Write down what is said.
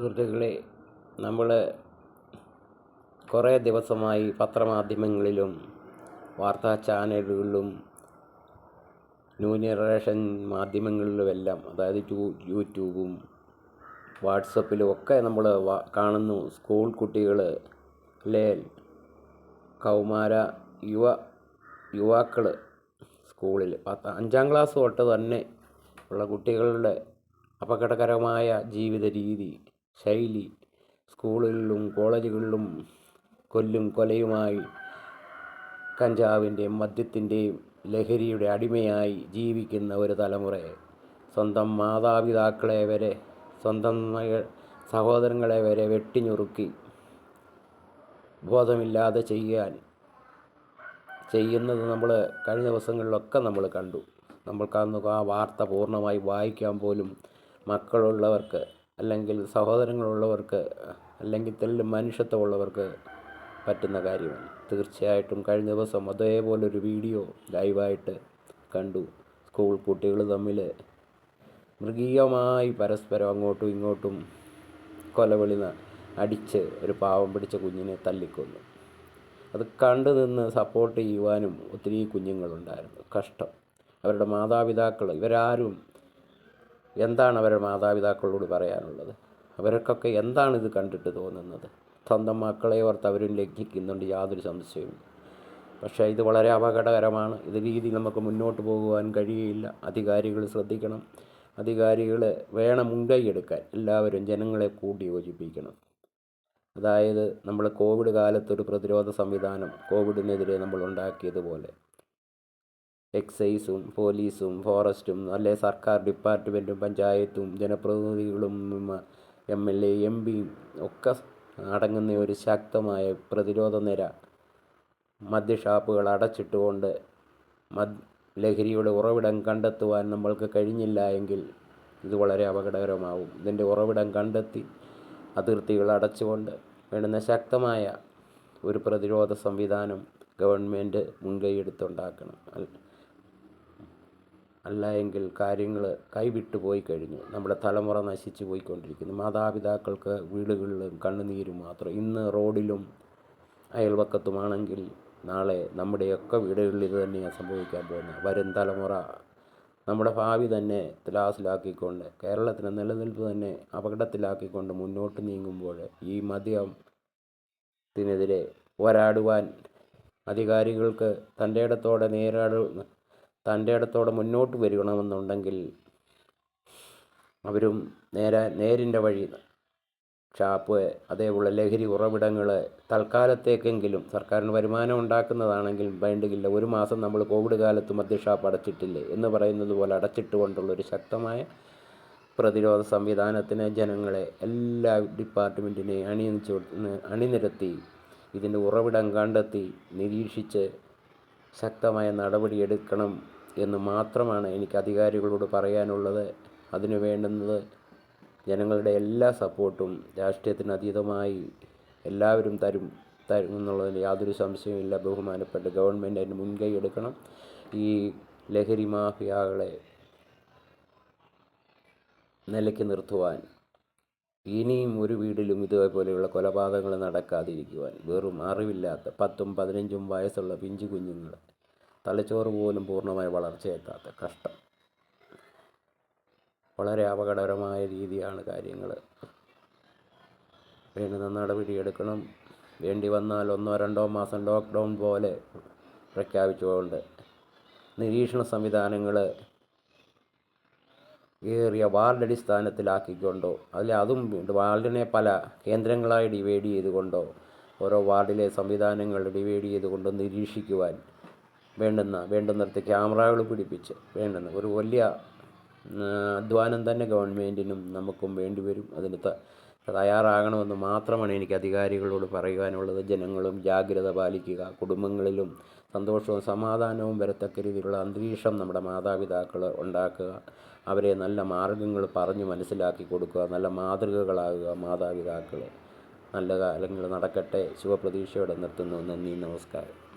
സുഹൃത്തുക്കളെ നമ്മൾ കുറേ ദിവസമായി പത്രമാധ്യമങ്ങളിലും വാർത്താ ചാനലുകളിലും ന്യൂ ജനറേഷൻ മാധ്യമങ്ങളിലുമെല്ലാം അതായത് യൂട്യൂബും വാട്സപ്പിലും ഒക്കെ നമ്മൾ കാണുന്നു സ്കൂൾ കുട്ടികൾ അല്ലേ? കൗമാര യുവ യുവാക്കൾ സ്കൂളിൽ പത്ത് അഞ്ചാം ക്ലാസ് തൊട്ട് തന്നെ ഉള്ള കുട്ടികളുടെ അപകടകരമായ ജീവിത രീതി ശൈലി സ്കൂളുകളിലും കോളേജുകളിലും കൊല്ലും കൊലയുമായി കഞ്ചാവിന്റെ മദ്യത്തിന്റെയും ലഹരിയുടെ അടിമയായി ജീവിക്കുന്ന ഒരു തലമുറയെ സ്വന്തം മാതാപിതാക്കളെ വരെ സ്വന്തം സഹോദരങ്ങളെ വരെ വെട്ടിഞ്ഞുറുക്കി ബോധമില്ലാതെ ചെയ്യാൻ ചെയ്യുന്നത് നമ്മൾ കഴിഞ്ഞ ദിവസങ്ങളിലൊക്കെ നമ്മൾ കണ്ടു. നമ്മൾക്കന്ന് ആ വാർത്ത പൂർണമായി വായിക്കാൻ പോലും മക്കളുള്ളവർക്ക് അല്ലെങ്കിൽ സഹോദരങ്ങളുള്ളവർക്ക് അല്ലെങ്കിൽ തെല്ലും മനുഷ്യത്വമുള്ളവർക്ക് പറ്റുന്ന കാര്യമാണ്. തീർച്ചയായിട്ടും കഴിഞ്ഞ ദിവസം അതേപോലൊരു വീഡിയോ ലൈവായിട്ട് കണ്ടു. സ്കൂൾ കുട്ടികൾ തമ്മിൽ മൃഗീയമായി പരസ്പരം അങ്ങോട്ടും ഇങ്ങോട്ടും കൊലവിളി അടിച്ച് ഒരു പാവം പിടിച്ച കുഞ്ഞിനെ തല്ലിക്കൊന്നു. അത് കണ്ടു നിന്ന് സപ്പോർട്ട് ചെയ്യുവാനും ഒത്തിരി കുഞ്ഞുങ്ങളുണ്ടായിരുന്നു. കഷ്ടം. അവരുടെ മാതാപിതാക്കൾ ഇവരാരും എന്താണ് അവരുടെ മാതാപിതാക്കളോട് പറയാനുള്ളത്? അവർക്കൊക്കെ എന്താണ് ഇത് കണ്ടിട്ട് തോന്നുന്നത്? സ്വന്തം മക്കളെ ഓർത്ത് അവരും ലജ്ജിക്കുന്നുണ്ട് യാതൊരു സംശയവും. പക്ഷേ ഇത് വളരെ അപകടകരമാണ്. ഇത് രീതി നമുക്ക് മുന്നോട്ട് പോകുവാൻ കഴിയുകയില്ല അധികാരികൾ ശ്രദ്ധിക്കണം. അധികാരികൾ വേണം മുൻകൈ എടുക്കാൻ എല്ലാവരും ജനങ്ങളെ കൂട്ടി യോജിപ്പിക്കണം. അതായത് നമ്മൾ കോവിഡ് കാലത്തൊരു പ്രതിരോധ സംവിധാനം കോവിഡിനെതിരെ നമ്മൾ ഉണ്ടാക്കിയതുപോലെ. എക്സൈസും പോലീസും ഫോറസ്റ്റും അല്ലെ സർക്കാർ ഡിപ്പാർട്ട്മെന്റും പഞ്ചായത്തും ജനപ്രതിനിധികളും എം എൽ എ എം പിയും ഒക്കെ അടങ്ങുന്ന ഒരു ശക്തമായ പ്രതിരോധ നിര. മദ്യഷാപ്പുകൾ അടച്ചിട്ടുകൊണ്ട് മദ് ലഹരിയുടെ ഉറവിടം കണ്ടെത്തുവാൻ നമ്മൾക്ക് കഴിഞ്ഞില്ല എങ്കിൽ ഇത് വളരെ അപകടകരമാവും. ഇതിന്റെ ഉറവിടം കണ്ടെത്തി അതിർത്തികൾ അടച്ചുകൊണ്ട് വേണ്ടുന്ന ശക്തമായ ഒരു പ്രതിരോധ സംവിധാനം ഗവൺമെന്റ് മുൻകൈയെടുത്തുണ്ടാക്കണം അൽ- അല്ല എങ്കിൽ കാര്യങ്ങൾ കൈവിട്ടു പോയി കഴിഞ്ഞു. നമ്മുടെ തലമുറ നശിച്ചു പോയിക്കൊണ്ടിരിക്കുന്നു. മാതാപിതാക്കൾക്ക് വീടുകളിലും കണ്ണുനീരും മാത്രം. ഇന്ന് റോഡിലും അയൽവക്കത്തുമാണെങ്കിൽ നാളെ നമ്മുടെയൊക്കെ വീടുകളിൽ ഇത് തന്നെയാണ് സംഭവിക്കാൻ പോകുന്നത്. വരും തലമുറ നമ്മുടെ ഭാവി തന്നെ ത്ലാസിലാക്കിക്കൊണ്ട് കേരളത്തിന്റെ നിലനിൽപ്പ് തന്നെ അപകടത്തിലാക്കിക്കൊണ്ട് മുന്നോട്ട് നീങ്ങുമ്പോൾ ഈ മദ്യത്തിനെതിരെ പോരാടുവാൻ അധികാരികൾക്ക് തന്റെ ഇടത്തോടെ നേരാടു തന്റെ ഇടത്തോടെ മുന്നോട്ട് വരണമെന്നുണ്ടെങ്കിൽ അവരും നേരെ നേരിന്റെ വഴി ഷാപ്പ് അതേപോലെ ലഹരി ഉറവിടങ്ങൾ തൽക്കാലത്തേക്കെങ്കിലും സർക്കാരിന് വരുമാനം ഉണ്ടാക്കുന്നതാണെങ്കിൽ വേണ്ടിയില്ല ഒരു മാസം നമ്മൾ കോവിഡ് കാലത്ത് മദ്യഷാപ്പ് അടച്ചിട്ടില്ലേ എന്ന് പറയുന്നത് പോലെ അടച്ചിട്ടുകൊണ്ടുള്ളൊരു ശക്തമായ പ്രതിരോധ സംവിധാനത്തിന് ജനങ്ങളെ എല്ലാ ഡിപ്പാർട്ട്മെന്റിനെയും അണിയിച്ചു അണിനിരത്തി ഇതിന്റെ ഉറവിടം കണ്ടെത്തി നിരീക്ഷിച്ച് ശക്തമായ നടപടിയെടുക്കണം എന്ന് മാത്രമാണ് എനിക്ക് അധികാരികളോട് പറയാനുള്ളത്. അതിനു വേണ്ടുന്നത് ജനങ്ങളുടെ എല്ലാ സപ്പോർട്ടും രാഷ്ട്രീയത്തിന് അതീതമായി എല്ലാവരും തരും തരും എന്നുള്ളതിൽ യാതൊരു സംശയവുമില്ല. ബഹുമാനപ്പെട്ട ഗവൺമെന്റ് അതിന് മുൻകൈ എടുക്കണം. ഈ ലഹരി മാഫിയകളെ നിലയ്ക്ക് നിർത്തുവാൻ ഇനിയും ഒരു വീടിലും ഇതേപോലെയുള്ള കൊലപാതകങ്ങൾ നടക്കാതിരിക്കുവാൻ വെറും അറിവില്ലാത്ത പത്തും പതിനഞ്ചും വയസ്സുള്ള പിഞ്ചു കുഞ്ഞുങ്ങൾ തലച്ചോറ് പോലും പൂർണമായി വളർച്ചയെത്താത്ത കഷ്ടം. വളരെ അപകടകരമായ രീതിയാണ് കാര്യങ്ങൾ വേണ്ടുന്ന നടപടിയെടുക്കണം വേണ്ടി വന്നാൽ ഒന്നോ രണ്ടോ മാസം ലോക്ക്ഡൗൺ പോലെ പ്രഖ്യാപിച്ചുകൊണ്ട് നിരീക്ഷണ സംവിധാനങ്ങൾ ഏറിയ വാർഡ് അടിസ്ഥാനത്തിലാക്കിക്കൊണ്ടോ അല്ലെ അതും വാർഡിനെ പല കേന്ദ്രങ്ങളായി ഡിവൈഡ് ചെയ്തുകൊണ്ടോ ഓരോ വാർഡിലെ സംവിധാനങ്ങൾ ഡിവൈഡ് ചെയ്തുകൊണ്ടോ നിരീക്ഷിക്കുവാൻ വേണ്ടുന്ന വേണ്ടുന്നിടത്ത് ക്യാമറകൾ പിടിപ്പിച്ച് വേണ്ടുന്ന ഒരു വലിയ അധ്വാനം തന്നെ ഗവൺമെന്റിനും നമുക്കും വേണ്ടി വരും. അതിന് തയ്യാറാകണമെന്ന് മാത്രമാണ് എനിക്ക് അധികാരികളോട് പറയുവാനുള്ളത്. ജനങ്ങളും ജാഗ്രത പാലിക്കുക. കുടുംബങ്ങളിലും സന്തോഷവും സമാധാനവും വരത്തക്ക രീതിയിലുള്ള അന്തരീക്ഷം നമ്മുടെ മാതാപിതാക്കൾ ഉണ്ടാക്കുക. അവരെ നല്ല മാർഗങ്ങൾ പറഞ്ഞു മനസ്സിലാക്കി കൊടുക്കുക. നല്ല മാതൃകകളാകുക മാതാപിതാക്കൾ നല്ല കാലങ്ങൾ നടക്കട്ടെ. ശുഭപ്രതീക്ഷയോടെ നിർത്തുന്നു. നന്ദി. നമസ്കാരം.